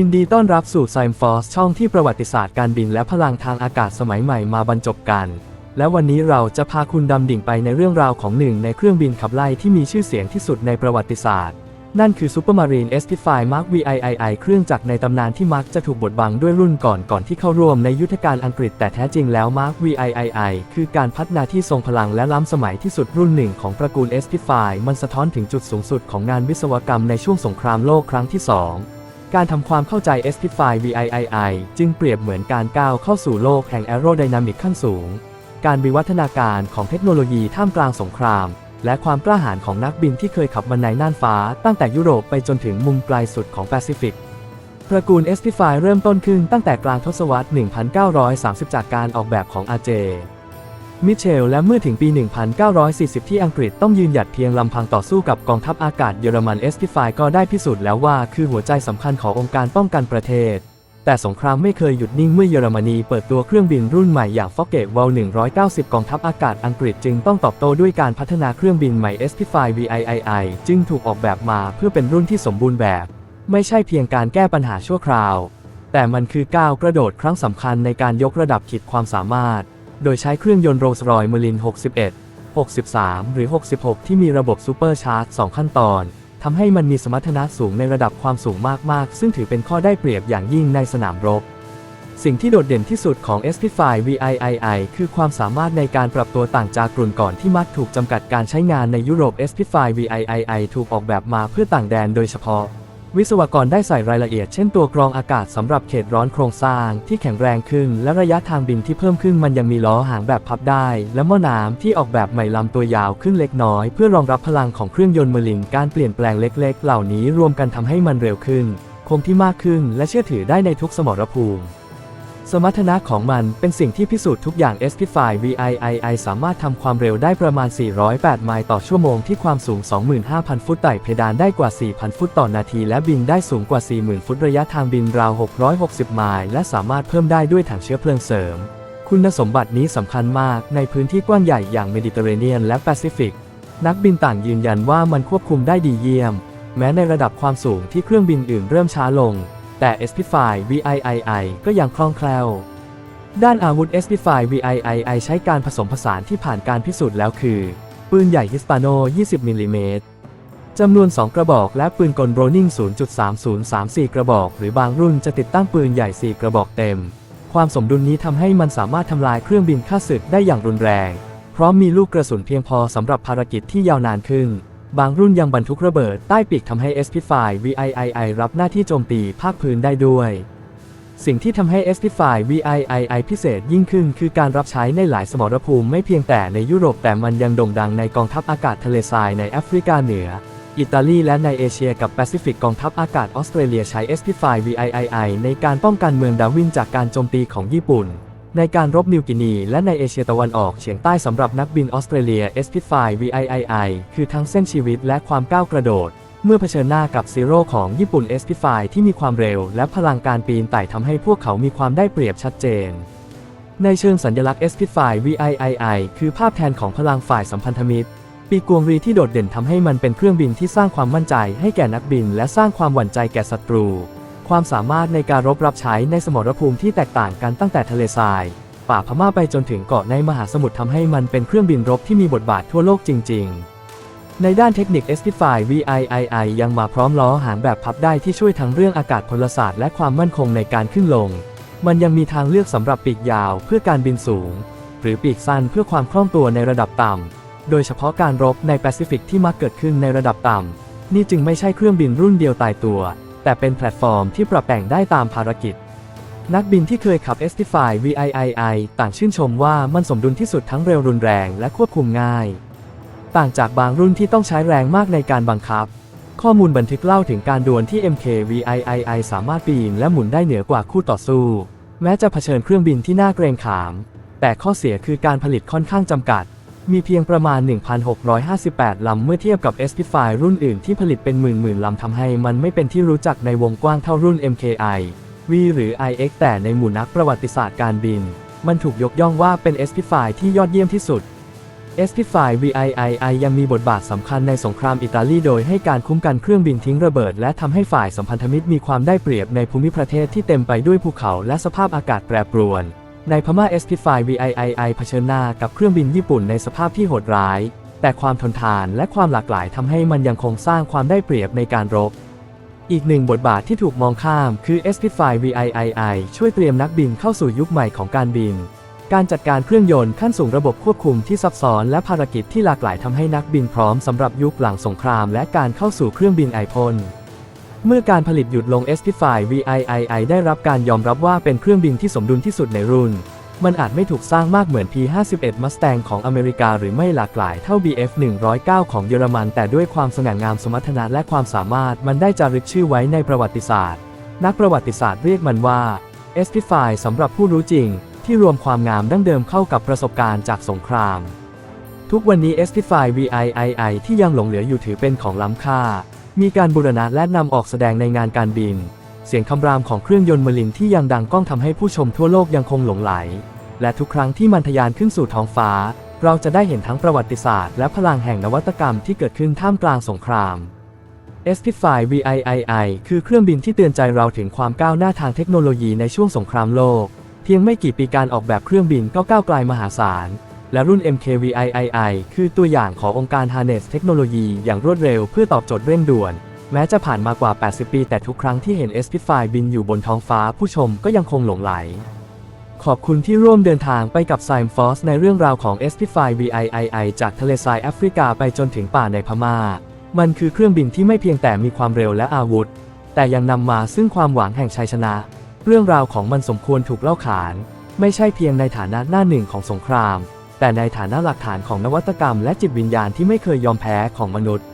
ยินดีต้อนรับสู่ s ซ m ฟอ r ช่องที่ประวัติศาสตร์การบินและพลังทางอากาศสมัยใหม่มาบรรจบกัน และวันนี้เราจะพาคุณดำดิ่งไปในเรื่องราวของหนึ่งในเครื่องบินขับไล่ที่มีชื่อเสียงที่สุดในประวัติศาสตร์ นั่นคือ Supermarine s p i t f i r e Mark VIII เครื่องจักรในตำนานที่มักจะถูกบดบังด้วยรุ่นก่อนก่อนที่เข้าร่วมในยุทธการอังกฤษแต่แท้จริงแล้ว Mark VIII คือการพัฒนาที่ทรงพลังและล้ำสมัยที่สุดรุ่นหนึ่งของตระกูล s p i t f i r e มันสะท้อนถึงจุดสูงสุดของงานวิศวกรรมในช่วงสงครามโลกครั้งที่ 2 การทำความเข้าใจ s p i t f i r e VIII จึงเปรียบเหมือนการก้าวเข้าสู่โลกแห่งแอโรไดนามิกขั้นสูง การวิวัฒนาการของเทคโนโลยีท่ามกลางสงคราม และความกล้าหาญของนักบินที่เคยขับมันในน่านฟ้า ตั้งแต่ยุโรปไปจนถึงมุมไกลสุดของแปซิฟิกตระกูล s p i f y เริ่มต้นขึ้นตั้งแต่กลางทศวรรษ 1930 จากการออกแบบของอาเจ มิเชลและเมื่อถึงปี 1940 ที่อังกฤษต้องยืนหยัดเพียงลำพังต่อสู้กับกองทัพอากาศเยอรมัน s p i f y ก็ได้พิสูจน์แล้วว่าคือหัวใจสำคัญขององค์การป้องกันประเทศ แต่สงครามไม่เคยหยุดนิ่งเมื่อเยอรมนีเปิดตัวเครื่องบินรุ่นใหม่อย่างฟอกเกตวอล190 กองทัพอากาศอังกฤษจึงต้องตอบโต้ด้วยการพัฒนาเครื่องบินใหม่ s p i f y VIII จึงถูกออกแบบมาเพื่อเป็นรุ่นที่สมบูรณ์แบบ ไม่ใช่เพียงการแก้ปัญหาชั่วคราว แต่มันคือก้าวกระโดดครั้งสำคัญในการยกระดับขีดความสามารถ โดยใช้เครื่องยนต์โรลส์รอยเมลิน 61 63 หรือ 66 ที่มีระบบซูเปอร์ชาร์จ 2 ขั้นตอนทำให้มันมีสมรรถนะสูงในระดับความสูงมาก ๆ ซึ่งถือเป็นข้อได้เปรียบอย่างยิ่งในสนามรบ สิ่งที่โดดเด่นที่สุดของ s p i f y VIII คือความสามารถในการปรับตัวต่างจากรุ่นก่อนที่มักถูกจำกัดการใช้งานในยุโรป s p i f y VIII ถูกออกแบบมาเพื่อต่างแดนโดยเฉพาะ วิศวกรได้ใส่รายละเอียดเช่นตัวกรองอากาศสำหรับเขตร้อนโครงสร้างที่แข็งแรงขึ้น และระยะทางบินที่เพิ่มขึ้นมันยังมีล้อหางแบบพับได้ และหม้อน้ำที่ออกแบบใหม่ลำตัวยาวขึ้นเล็กน้อย เพื่อรองรับพลังของเครื่องยนต์เมลินการเปลี่ยนแปลงเล็ก ๆ เหล่านี้รวมกันทำให้มันเร็วขึ้น คงที่มากขึ้นและเชื่อถือได้ในทุกสมรภูมิ สมรรถนะของมันเป็นสิ่งที่พิสูจน์ทุกอย่าง s p i f y VIII สามารถทำความเร็วได้ประมาณ 408 ไมล์ต่อชั่วโมงที่ความสูง 25,000 ฟุตไต่เพดานได้กว่า 4,000 ฟุตต่อนาที และบินได้สูงกว่า 40,000 ฟุตระยะทางบินราว 660 ไมล์และสามารถเพิ่มได้ด้วยถังเชื้อเพลิงเสริม คุณสมบัตินี้สำคัญมากในพื้นที่กว้างใหญ่อย่างเมดิเตอร์เรเนียนและแปซิฟิก นักบินต่างยืนยันว่ามันควบคุมได้ดีเยี่ยม แม้ในระดับความสูงที่เครื่องบินอื่นเริ่มช้าลง แต่ s p i f y VIII ก็ยังคล่องแคล่ว ด้านอาวุธ s p i f y VIII ใช้การผสมผสานที่ผ่านการพิสูจน์แล้วคือ ปืนใหญ่ฮิสปาโน 20มิลลิเมตรจำนวน 2 กระบอกและปืนกลโบรนิง0.3034 กระบอก หรือบางรุ่นจะติดตั้งปืนใหญ่ 4 กระบอกเต็ม ความสมดุลนี้ทำให้มันสามารถทำลายเครื่องบินฆ่าศึกได้อย่างรุนแรงเพราะมีลูกกระสุนเพียงพอสำหรับภารกิจที่ยาวนานขึ้น บางรุ่นยังบรรทุกระเบิดใต้ปีกทำให้ s p i f y VIII รับหน้าที่โจมตีภาคพื้นได้ด้วย สิ่งที่ทำให้ s p i f y VIII พิเศษยิ่งขึ้นคือการรับใช้ในหลายสมรภูมิไม่เพียงแต่ในยุโรปแต่มันยังโด่งดังในกองทัพอากาศทะเลทรายในแอฟริกาเหนือ อิตาลีและในเอเชียกับแปซิฟิกกองทัพอากาศออสเตรเลียใช้ s p i f y VIII ในการป้องกันเมืองดาวินจากการโจมตีของญี่ปุ่น ในการรบนิวกินี และในเอเชียตะวันออกเฉียงใต้สำหรับนักบินออสเตรเลีย s p i f y VIII คือทั้งเส้นชีวิตและความก้าวกระโดด เมื่อเผชิญหน้ากับซีโร่ของญี่ปุ่น s p i f y ที่มีความเร็ว และพลังการปีนไต่ทำให้พวกเขามีความได้เปรียบชัดเจน ในเชิงสัญลักษณ์ s p i f y VIII คือภาพแทนของพลังฝ่ายสัมพันธมิตร ปีกวงรีที่โดดเด่นทำให้มันเป็นเครื่องบินที่สร้างความมั่นใจให้แก่นักบิน และสร้างความหวั่นใจแก่ศัตรู ความสามารถในการรบรับใช้ในสมรภูมิที่แตกต่างกันตั้งแต่ทะเลทราย ป่าพม่าไปจนถึงเกาะในมหาสมุทรทำให้มันเป็นเครื่องบินรบที่มีบทบาททั่วโลกจริง ๆ ในด้านเทคนิค s p i f y VIII ยังมาพร้อมล้อหางแบบพับได้ที่ช่วยทั้งเรื่องอากาศพลศาสตร์และความมั่นคงในการขึ้นลง มันยังมีทางเลือกสำหรับปีกยาวเพื่อการบินสูง หรือปีกสั้นเพื่อความคล่องตัวในระดับต่ำ โดยเฉพาะการรบในแปซิฟิกที่มักเกิดขึ้นในระดับต่ำนี่จึงไม่ใช่เครื่องบินรุ่นเดียวตายตัว แต่เป็นแพลตฟอร์มที่ปรับแต่งได้ตามภารกิจ นักบินที่เคยขับ s t f y VIII ต่างชื่นชมว่ามันสมดุลที่สุดทั้งเร็วรุนแรงและควบคุมง่าย ต่างจากบางรุ่นที่ต้องใช้แรงมากในการบังคับ ข้อมูลบันทึกเล่าถึงการดวลที่ MK VIII สามารถปีนและหมุนได้เหนือกว่าคู่ต่อสู้ แม้จะเผชิญเครื่องบินที่น่าเกรงขาม แต่ข้อเสียคือการผลิตค่อนข้างจำกัด มีเพียงประมาณ 1,658 ลำ เมื่อเทียบกับ s p i f y รุ่นอื่นที่ผลิตเป็นหมื่นๆลำทำให้มันไม่เป็นที่รู้จักในวงกว้างเท่ารุ่น MKI V หรือ IX แต่ในหมู่นักประวัติศาสตร์การบิน มันถูกยกย่องว่าเป็น s p i f y ที่ยอดเยี่ยมที่สุดเอสพิฟาย VIII ยังมีบทบาทสำคัญในสงครามอิตาลีโดยให้การคุ้มกันเครื่องบินทิ้งระเบิด และทำให้ฝ่ายสัมพันธมิตรมีความได้เปรียบในภูมิประเทศที่เต็มไปด้วยภูเขาและสภาพอากาศแปรปรวน ในพม่าเอสพิฟ VIII เผชิญหน้ากับเครื่องบินญี่ปุ่นในสภาพที่โหดร้าย แต่ความทนทานและความหลากหลายทำให้มันยังคงสร้างความได้เปรียบในการรบ อีกหนึ่งบทบาทที่ถูกมองข้ามคือ s p i r e VIII ช่วยเตรียมนักบินเข้าสู่ยุคใหม่ของการบิน การจัดการเครื่องยนต์ขั้นสูงระบบควบคุมที่ซับซ้อนและภารกิจที่หลากหลายทำให้นักบินพร้อมสำหรับยุคหลังสงคราม และการเข้าสู่เครื่องบินไอพ่น เมื่อการผลิตหยุดลง s p i VIII ได้รับการยอมรับว่าเป็นเครื่องบินที่สมดุลที่สุดในรุ่น มันอาจไม่ถูกสร้างมากเหมือน P51 Mustang ของอเมริกาหรือไม่หลากหลายเท่า Bf 109 ของเยอรมัน แต่ด้วยความสง่างามสมรรถนะและความสามารถมันได้จารึกชื่อไว้ในประวัติศาสตร์ นักประวัติศาสตร์เรียกมันว่า s p i f y สำหรับผู้รู้จริง ที่รวมความงามดั้งเดิมเข้ากับประสบการณ์จากสงคราม ทุกวันนี้ s p i f y VIII ที่ยังหลงเหลืออยู่ถือเป็นของล้ำค่า มีการบูรณะและนำออกแสดงในงานการบิน เสียงคำรามของเครื่องยนต์มลินที่ยังดังก้องทำให้ผู้ชมทั่วโลกยังคงหลงไหล และทุกครั้งที่มันทะยานขึ้นสู่ท้องฟ้า เราจะได้เห็นทั้งประวัติศาสตร์และพลังแห่งนวัตกรรมที่เกิดขึ้นท่ามกลางสงคราม s p i t f i r e VIII คือเครื่องบินที่เตือนใจเราถึงความก้าวหน้าทางเทคโนโลยีในช่วงสงครามโลก เพียงไม่กี่ปีการออกแบบเครื่องบินก็ก้าวไกลมหาศาล และรุ่น MKVIII คือตัวอย่างขององค์การ Harness เทคโนโลยีอย่างรวดเร็วเพื่อตอบโจทย์เร่งด่วน แม้จะผ่านมากว่า 80 ปี แต่ทุกครั้งที่เห็น s p i t f i บินอยู่บนท้องฟ้าผู้ชมก็ยังคงหลงไหล ขอบคุณที่ร่วมเดินทางไปกับ s i m f o r c e ในเรื่องราวของ s p i t f i VIII จากทะเลทรายแอฟริกาไปจนถึงป่าในพม่า มันคือเครื่องบินที่ไม่เพียงแต่มีความเร็วและอาวุธ แต่ยังนำมาซึ่งความหวังแห่งชัยชนะ เรื่องราวของมันสมควรถูกเล่าขาน ไม่ใช่เพียงในฐานะหน้าหนึ่งของสงคราม แต่ในฐานะหลักฐานของนวัตกรรมและจิตวิญญาณที่ไม่เคยยอมแพ้ของมนุษย์